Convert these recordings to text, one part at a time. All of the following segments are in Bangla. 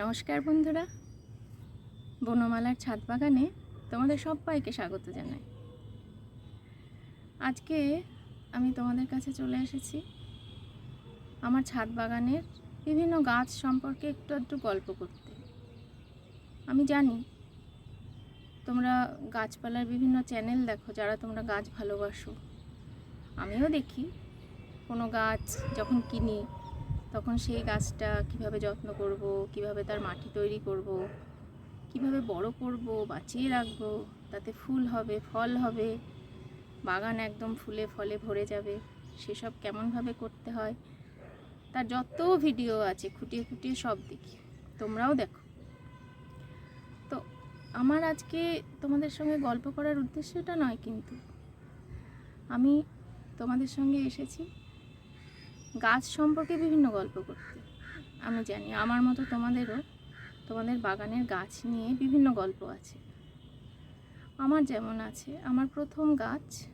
নমস্কার বন্ধুরা। বনমালার ছাদ বাগানে তোমাদের সবাইকে স্বাগত জানাই। আজকে আমি তোমাদের কাছে চলে এসেছি। আমার ছাদ বাগানের বিভিন্ন গাছ সম্পর্কে একটু একটু গল্প করতে। আমি জানি তোমরা গাছপালার বিভিন্ন চ্যানেল দেখো, যারা তোমরা গাছ ভালোবাসো। আমিও দেখি। কোনো গাছ যখন কিনি তখন সেই গাছটা কীভাবে যত্ন করব, কীভাবে তার মাটি তৈরি করব, কীভাবে বড় করব, বাঁচিয়ে রাখব, তাতে ফুল হবে, ফল হবে, বাগান একদম ফুলে ফলে ভরে যাবে, সেসব কেমনভাবে করতে হয়, তার যত ভিডিও আছে খুঁটিয়ে খুঁটিয়ে সব দেখি, তোমরাও দেখো। তো আমার আজকে তোমাদের সঙ্গে গল্প করার উদ্দেশ্যটা নয় কিন্তু, আমি তোমাদের সঙ্গে এসেছি গাছ সম্পর্কে বিভিন্ন গল্প করতে আমি জানি আমার মতো তোমাদেরও তোমাদের বাগানের গাছ নিয়ে বিভিন্ন গল্প আছে। আমার যেমন আছে, আমার প্রথম গাছ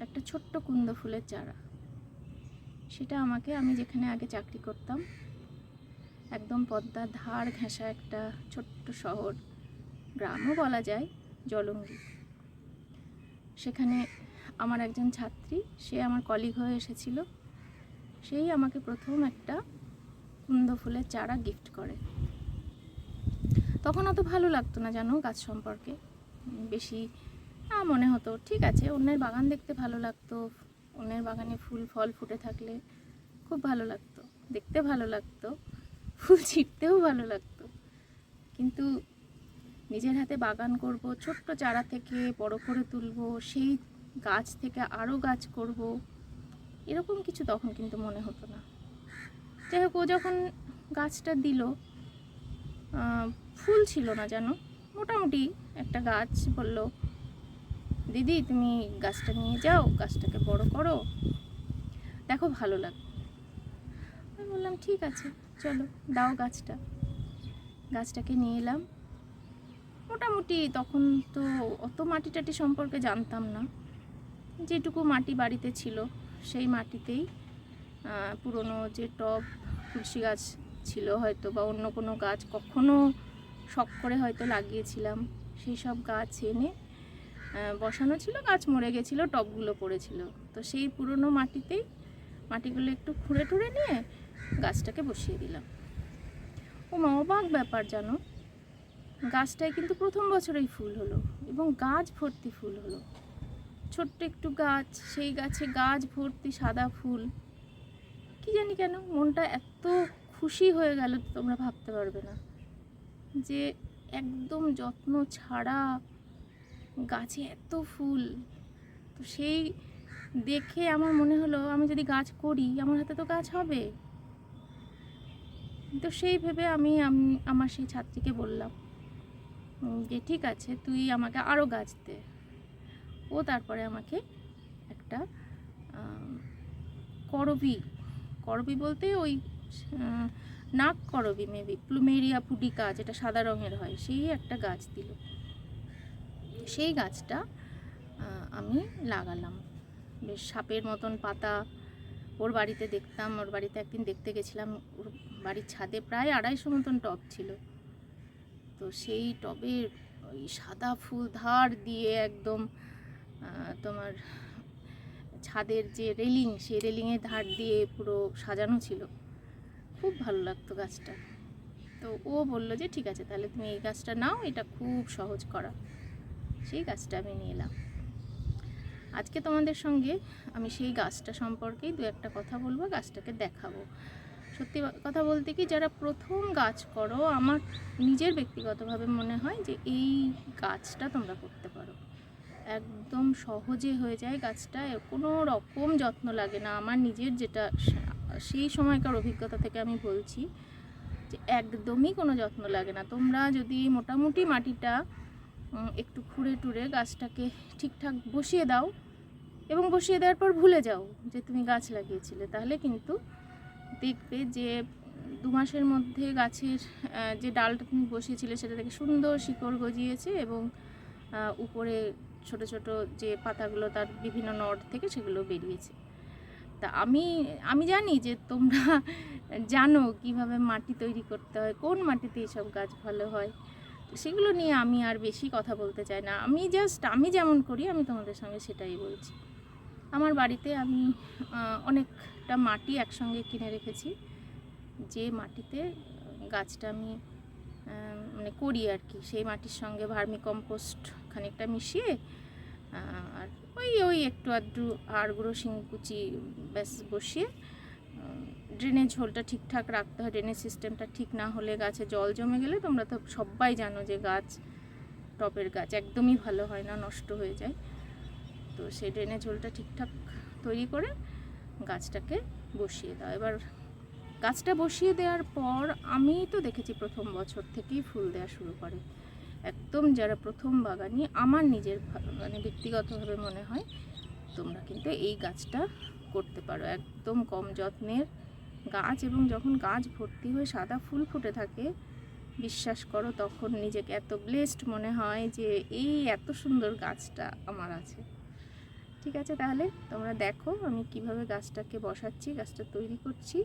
একটা ছোট্ট কুন্দ ফুলের চারা। সেটা আমাকে আমি যেখানে আগে চাকরি করতাম, একদম পদ্মার ধার ঘেঁষা একটা ছোট্ট শহর, গ্রামও বলা যায়, জলঙ্গি। সেখানে আমার একজন ছাত্রী, সে আমার কলিগ হয়ে এসেছিল। সেই আমাকে প্রথম একটা কুন্দ ফুলের চারা গিফট করে। তখন অত ভালো লাগতো না জানো গাছ সম্পর্কে। বেশি মনে হতো, ঠিক আছে, অন্যের বাগান দেখতে ভালো লাগতো, অন্যের বাগানে ফুল, ফল ফুটে থাকলে খুব ভালো লাগতো, দেখতে ভালো লাগতো, ফুল ছিটতেও ভালো লাগতো। কিন্তু নিজের হাতে বাগান করব, ছোট্ট চারা থেকে বড় করে তুলবো, সেই গাছ থেকে আরও গাছ করব এরকম কিছু তখন কিন্তু মনে হতো না। যাই হোক, ও যখন গাছটা দিল ফুল ছিল না জানো মোটামুটি একটা গাছ বলল, দিদি, তুমি গাছটা নিয়ে যাও, গাছটাকে বড় করো। দেখো ভালো লাগবে। আমি বললাম, ঠিক আছে, চলো, দাও গাছটা। গাছটাকে নিয়ে এলাম। মোটামুটি তখন তো অত মাটি টাটি সম্পর্কে জানতাম না। যেটুকু মাটি বাড়িতে ছিল সেই মাটিতেই পুরনো যে টব, তুলসী গাছ ছিল হয়তো বা অন্য কোনো গাছ কখনো শখ করে হয়তো লাগিয়েছিলাম, সেই সব গাছ এনে বসানো ছিল, গাছ মরে গেছিল, টবগুলো পড়েছিল। তো সেই পুরনো মাটিতেই, মাটিগুলো একটু খুঁড়ে টুড়ে নিয়ে গাছটাকে বসিয়ে দিলাম। ও মা অবাক ব্যাপার জানো? গাছটায় কিন্তু প্রথম বছরেই ফুল হলো এবং গাছ ভর্তি ফুল হলো। ছোট্ট একটু গাছ, সেই গাছে গাছ ভর্তি সাদা ফুল। কি জানি কেন মনটা এত খুশি হয়ে গেল তোমরা ভাবতে পারবে না। যে একদম যত্ন ছাড়া গাছে এত ফুল। তো সেই দেখে আমার মনে হলো, আমি যদি গাছ করি, আমার হাতে তো গাছ হবে। তো সেই ভেবে আমি আমার সেই ছাত্রীকে বললাম যে ঠিক আছে, তুই আমাকে আরও গাছ দে। ও তারপরে আমাকে একটা করবি করবি বলতে ওই নাক করবি মেবি প্লুমেরিয়া পুডিকা যেটা সাদা রঙের হয়, সেই একটা গাছ দিল। সেই গাছটা আমি লাগালাম। বেশ সাপের মতন পাতা ওর বাড়িতে দেখতাম, ওর বাড়িতে একদিন দেখতে গেছিলাম, ওর বাড়ির ছাদে প্রায় আড়াইশো মতন টব ছিল। তো সেই টবের ওই সাদা ফুল ধার দিয়ে একদম তোমার ছাদের যে রেলিং, সেই রেলিংয়ের ধার দিয়ে পুরো সাজানো ছিল। খুব ভালো লাগতো গাছটা। তো ও বলল যে, ঠিক আছে, তাহলে তুমি এই গাছটা নাও, এটা খুব সহজ করা। সেই গাছটা আমি নিয়ে এলাম। আজকে তোমাদের সঙ্গে আমি সেই গাছটা সম্পর্কেই দু একটা কথা বলব, গাছটাকে দেখাবো। সত্যি কথা বলতে কি, যারা প্রথম গাছ করো, আমার নিজের ব্যক্তিগতভাবে মনে হয় যে, এই গাছটা তোমরা করতে পারো। একদম সহজে হয়ে যায় গাছটা। কোনো রকম যত্ন লাগে না। আমার নিজের যেটা সেই সময়কার অভিজ্ঞতা থেকে আমি বলছি যে একদমই কোনো যত্ন লাগে না। তোমরা যদি মোটামুটি মাটিটা একটু খুঁড়ে টুড়ে গাছটাকে ঠিকঠাক বসিয়ে দাও এবং বসিয়ে দেওয়ার পর ভুলে যাও যে তুমি গাছ লাগিয়েছিলে, তাহলে কিন্তু দেখবে যে দু মাসের মধ্যে গাছের যে ডালটা তুমি বসিয়েছিলে সেটা থেকে সুন্দর শিকড় গজিয়েছে এবং উপরে ছোট ছোট যে পাতাগুলো তার বিভিন্ন নট থেকে সেগুলো বেরিয়েছে। তা আমি আমি জানি যে তোমরা জানো কীভাবে মাটি তৈরি করতে হয়, কোন মাটিতে এইসব গাছ ভালো হয়। সেগুলো নিয়ে আমি আর বেশি কথা বলতে চাই না। আমি জাস্ট আমি যেমন করি, আমি তোমাদের সঙ্গে সেটাই বলছি। আমার বাড়িতে আমি অনেকটা মাটি একসঙ্গে কিনে রেখেছি। যে মাটিতে গাছটা আমি মানে করি আর কি। সেই মাটির সঙ্গে ভার্মি কম্পোস্ট খানিকটা মিশিয়ে আর ওই ওই একটু আধটু আর গুঁড়ো শিংকুচি, ব্যাস বসিয়ে ড্রেনেজ হোলটা ঠিকঠাক রাখতে হয়। ড্রেনেজ সিস্টেমটা ঠিক না হলে গাছে জল জমে গেলে তোমরা তো সবাই জানো যে গাছ টপের গাছ, একদমই ভালো হয় না, নষ্ট হয়ে যায়। তো সেই ড্রেনেজ হোলটা ঠিকঠাক তৈরি করে গাছটাকে বসিয়ে দাও। এবার গাছটা বসিয়ে দেওয়ার পর আমি তো দেখেছি প্রথম বছর থেকেই ফুল দেওয়া শুরু করে। একদম যারা প্রথম বাগানি, আমার নিজের মানে ব্যক্তিগতভাবে মনে হয়, তোমরা কিন্তু এই গাছটা করতে পারো। একদম কম যত্নের গাছ এবং যখন গাছ ভর্তি হয়ে সাদা ফুল ফুটে থাকে, বিশ্বাস করো তখন নিজেকে এত ব্লেসড মনে হয় যে, এই এত সুন্দর গাছটা আমার আছে। ঠিক আছে তাহলে, তোমরা দেখো আমি কীভাবে গাছটাকে বসাচ্ছি, গাছটা তৈরি করছি।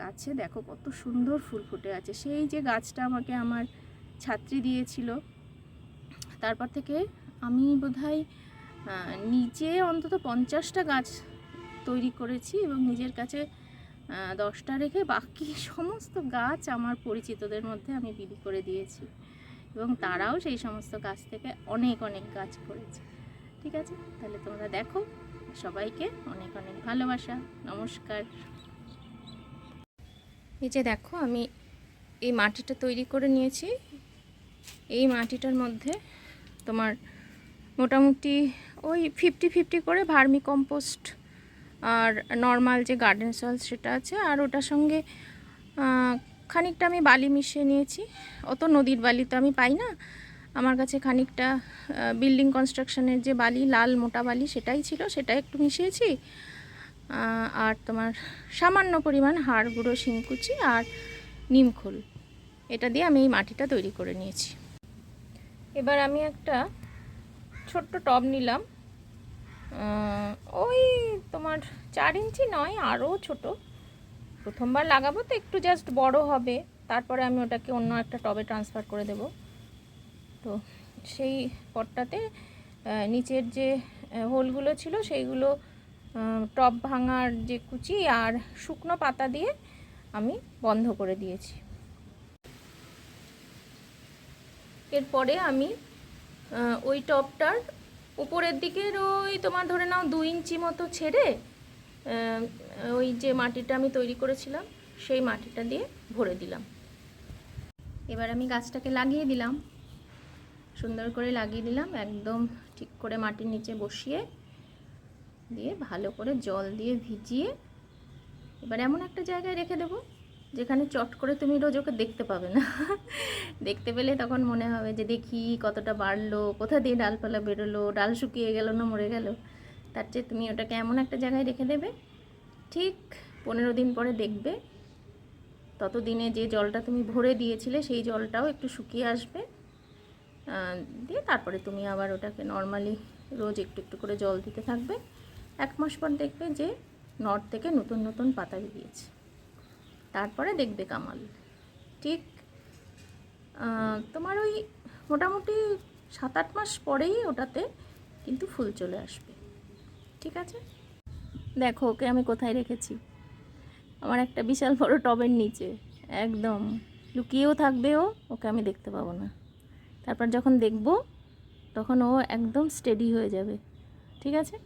গাছে দেখো কত সুন্দর ফুল ফুটে আছে। সেই যে গাছটা আমাকে আমার ছাত্রী দিয়েছিল, তারপর থেকে আমি বোধহয় নিজে অন্তত পঞ্চাশটা গাছ তৈরি করেছি এবং নিজের কাছে দশটা রেখে বাকি সমস্ত গাছ আমার পরিচিতদের মধ্যে আমি বিলি করে দিয়েছি। এবং তারাও সেই সমস্ত গাছ থেকে অনেক অনেক গাছ করেছে। ঠিক আছে? তাহলে তোমরা দেখো, সবাইকে অনেক অনেক ভালোবাসা। নমস্কার। এই যে দেখো, আমি এই মাটিটা তৈরি করে নিয়েছি। এই মাটিটার মধ্যে তোমার মোটামুটি ওই ফিফটি ফিফটি করে ভার্মি কম্পোস্ট আর নর্মাল যে গার্ডেন সয়েল সেটা আছে। আর ওটার সঙ্গে খানিকটা আমি বালি মিশিয়ে নিয়েছি। অত নদীর বালি তো আমি পাই না। আমার কাছে খানিকটা বিল্ডিং কনস্ট্রাকশনের যে বালি, লাল মোটা বালি সেটাই ছিল, সেটা একটু মিশিয়েছি। আর তোমার সামান্য পরিমাণ হাড় গুঁড়ো, শিংকুচি আর নিমখোল এটা দিয়ে আমি এই মাটিটা তৈরি করে নিয়েছি। এবার আমি একটা ছোট্ট টব নিলাম। ওই তোমার চার ইঞ্চি নয় আরও ছোট। প্রথমবার লাগাবো তো, একটু জাস্ট বড় হবে। তারপরে আমি ওটাকে অন্য একটা টবে ট্রান্সফার করে দেব। তো সেই পটটাতে নিচের যে হোলগুলো ছিল, সেইগুলো টব ভাঙার যে কুচি আর শুকনো পাতা দিয়ে আমি বন্ধ করে দিয়েছি। এরপরে আমি ওই টবটার উপরের দিকের ওই তোমার ধরে নাও দু ইঞ্চি মতো ছেড়ে ওই যে মাটিটা আমি তৈরি করেছিলাম, সেই মাটিটা দিয়ে ভরে দিলাম। এবার আমি গাছটাকে লাগিয়ে দিলাম। সুন্দর করে লাগিয়ে দিলাম, একদম ঠিক করে মাটির নিচে বসিয়ে দিয়ে ভালো করে জল দিয়ে ভিজিয়ে এবার এমন একটা জায়গায় রেখে দেবো, যেখানে চট করে তুমি রোজ ওকে দেখতে পাবে না। দেখতে পেলে তখন মনে হবে যে দেখি কতটা বাড়লো, কোথা দিয়ে ডালপালা বেরোলো, ডাল শুকিয়ে গেল না মরে গেল। তার চেয়ে তুমি ওটাকে এমন একটা জায়গায় রেখে দেবে, ঠিক পনেরো দিন পরে দেখবে। ততদিনে যে জলটা তুমি ভরে দিয়েছিলে সেই জলটাও একটু শুকিয়ে আসবে। দিয়ে তারপরে তুমি আবার ওটাকে নর্মালি রোজ একটু একটু করে জল দিতে থাকবে। এক মাস পর দেখবে যে নর্থ থেকে নতুন নতুন পাতা বেরিয়েছে। তারপরে দেখবে কামাল। ঠিক তোমার ওই মোটামুটি সাত আট মাস পরেই ওটাতে কিন্তু ফুল চলে আসবে। ঠিক আছে? দেখো, ওকে আমি কোথায় রেখেছি? আমার একটা বিশাল বড় টবের নিচে। একদম। লুকিয়েও থাকবে ও, ওকে আমি দেখতে পাবো না। তারপর যখন দেখব, তখন ও একদম স্টেডি হয়ে যাবে। ঠিক আছে?